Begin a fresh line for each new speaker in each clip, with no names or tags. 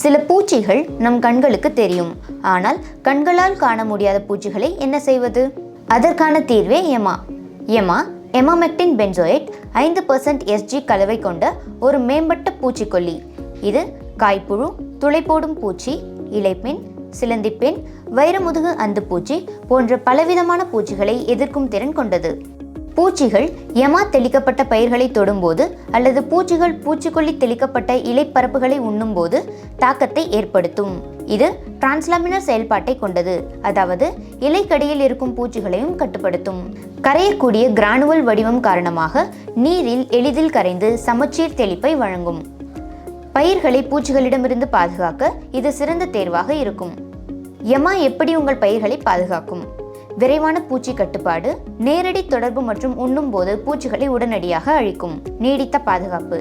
சில பூச்சிகள் நம் கண்களுக்கு தெரியும். ஆனால் கண்களால் காண முடியாத பூச்சிகளை என்ன செய்வது? அதற்கான தீர்வே எமா. எமா எமாமெக்டின் பென்சோயேட் ஐந்து பர்சன்ட் எஸ்ஜி கலவை கொண்ட ஒரு மேம்பட்ட பூச்சிக்கொல்லி. இது காய்ப்புழு துளைப்போடும் பூச்சி இலைப்பெண் சிலந்திப்பெண் வைரமுதுகு அந்துப்பூச்சி போன்ற பலவிதமான பூச்சிகளை எதிர்க்கும் திறன் கொண்டது. பூச்சிகள் எமா தெளிக்கப்பட்ட பயிர்களை தொடும்போது அல்லது பூச்சிகள் பூச்சிக்கொல்லி தெளிக்கப்பட்ட இலைப்பரப்புகளை உண்ணும்போது தாக்கத்தை ஏற்படுத்தும். இது டிரான்ஸ்லாமினர் செயல்பாட்டை கொண்டது. அதாவது இலைக்கடியில் இருக்கும் பூச்சிகளையும் கட்டுப்படுத்தும். கரையக்கூடிய கிரானுவல் வடிவம் காரணமாக நீரில் எளிதில் கரைந்து சமச்சீர் தெளிப்பை வழங்கும். பயிர்களை பூச்சிகளிடமிருந்து பாதுகாக்க இது சிறந்த தேர்வாக இருக்கும். எமா எப்படி உங்கள் பயிர்களை பாதுகாக்கும்? விரைவான பூச்சி கட்டுப்பாடு நேரடி தொடர்பு மற்றும் உண்ணும் போது பூச்சிகளை உடனடியாக அழிக்கும் நீடித்த பாதுகாப்பு.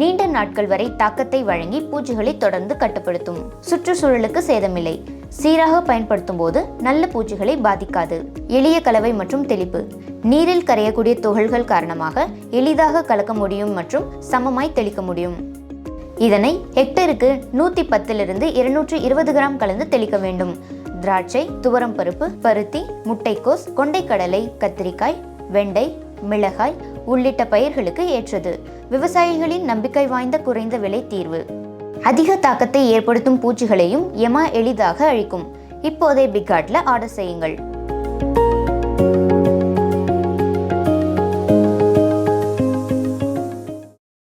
நீண்ட நாட்கள் வரை தாக்கத்தை வழங்கி பூச்சிகளை தொடர்ந்து கட்டுப்படுத்தும். சுற்றுச்சூழலுக்கு சேதமில்லை. சீராக பயன்படுத்தும் போது நல்ல பூச்சிகளை பாதிக்காது. எளிய கலவை மற்றும் தெளிப்பு. நீரில் கரையக்கூடிய துகள்கள் காரணமாக எளிதாக கலக்க முடியும் மற்றும் சமமாய் தெளிக்க முடியும். இதனை ஹெக்டருக்கு நூற்றி பத்திலிருந்து இருநூற்று இருபது கிராம் கலந்து தெளிக்க வேண்டும். திராட்சை துவரம் பருப்பு பருத்தி முட்டைக்கோஸ் கொண்டைக்கடலை கத்திரிக்காய் வெண்டை மிளகாய் உள்ளிட்ட பயிர்களுக்கு ஏற்றது. விவசாயிகளின் நம்பிக்கை வாய்ந்த குறைந்த விலை தீர்வு. அதிக தாக்கத்தை ஏற்படுத்தும் பூச்சிகளையும் எமா எளிதாக அழிக்கும். இப்போதே பிகாட்ல ஆர்டர் செய்யுங்கள்.